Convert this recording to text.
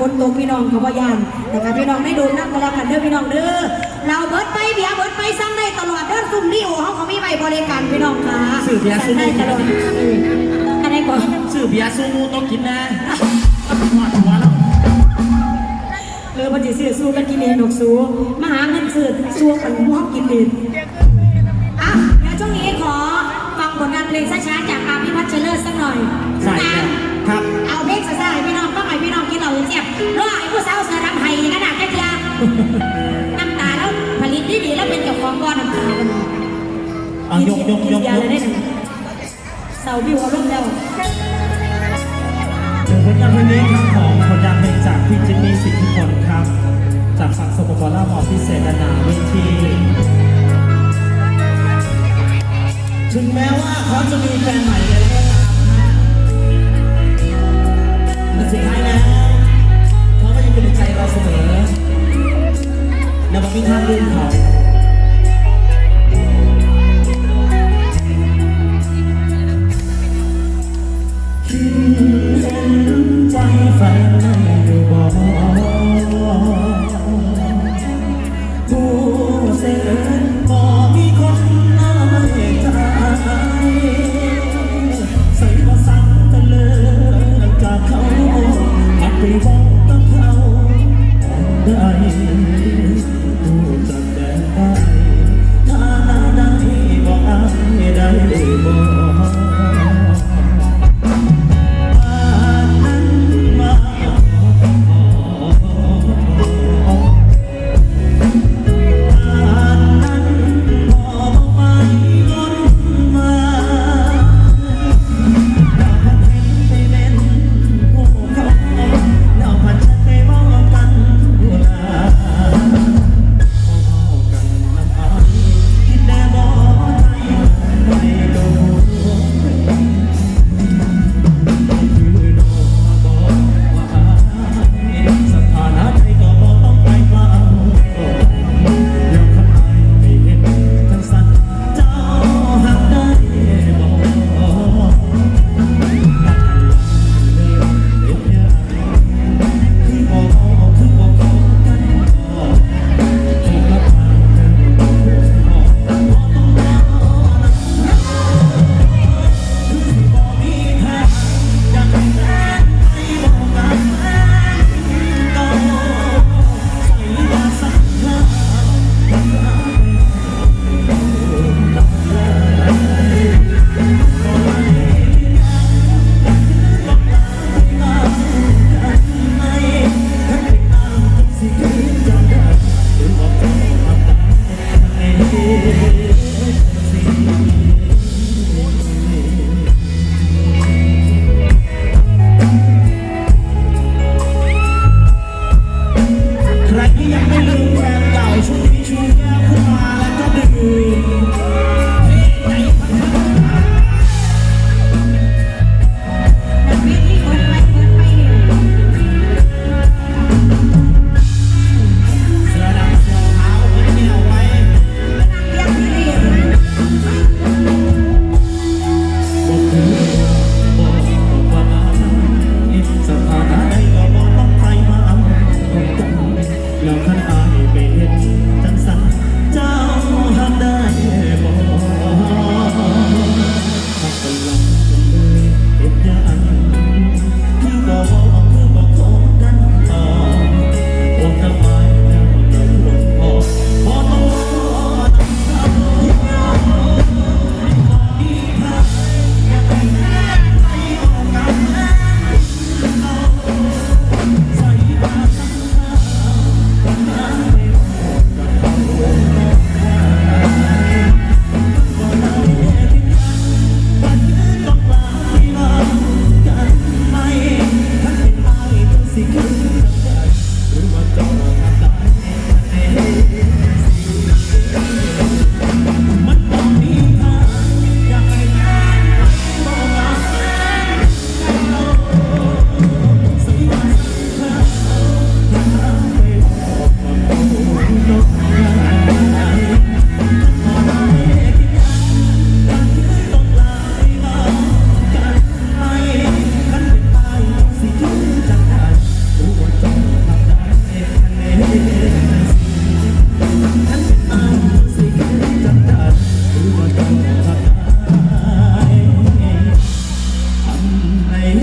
คนตกพี่น้องเขาพยานนะคะพี่น้องได้ดูน้ำกันแล้วกันเด้อพี่น้องเด้อเราเบิดไปเบียร์เบิดไปสั่งได้ตลอดเด้อซุ่มนี่โอ้เขาเขามีไว้บริการพี่น้องค่ะสื่อเบียร์ซุ่มได้ตลอดเอออันไหนก่อนสื่อเบียร์ซูมูต้องกินนะหอดหัวแล้วเออมันจะซื้อสู้กันกินเองดอกสู้มาหาเงินซื้อสู้กันพวกกินเองอะเดี๋ยวช่วงนี้ขอฟังผลงานเพลงช้าๆจากอาพี่พัชเชอร์สักหน่อยใส่แล้ น้ำตาแล้วผลิตดีๆแล้วเป็นเจ้าของก้อนน้ำตากันเอายกยกยกยายก เลยได้หนึ่งเสาบิวเอาลงแล้ว ถึงผลงานเพลงนี้ครับของผลงานเพลงจากพี่จิมมี่สิทธิพลครับ จากฝั่งสปปลาวหมอพิเศษนาเวทีถึงแม้ว่าเขาจะมีแฟนใหม่แล้ว ฝันอยู่บ่ผู้เสินบ่มีคนนใจใส่บ่สตะเลิกจากเขาอัดไปบอกกัเขาได้ ยังไม่ลืมแฟนเก่าช่วงนี้ช่วยแรกขึ้นมา See you. Aí.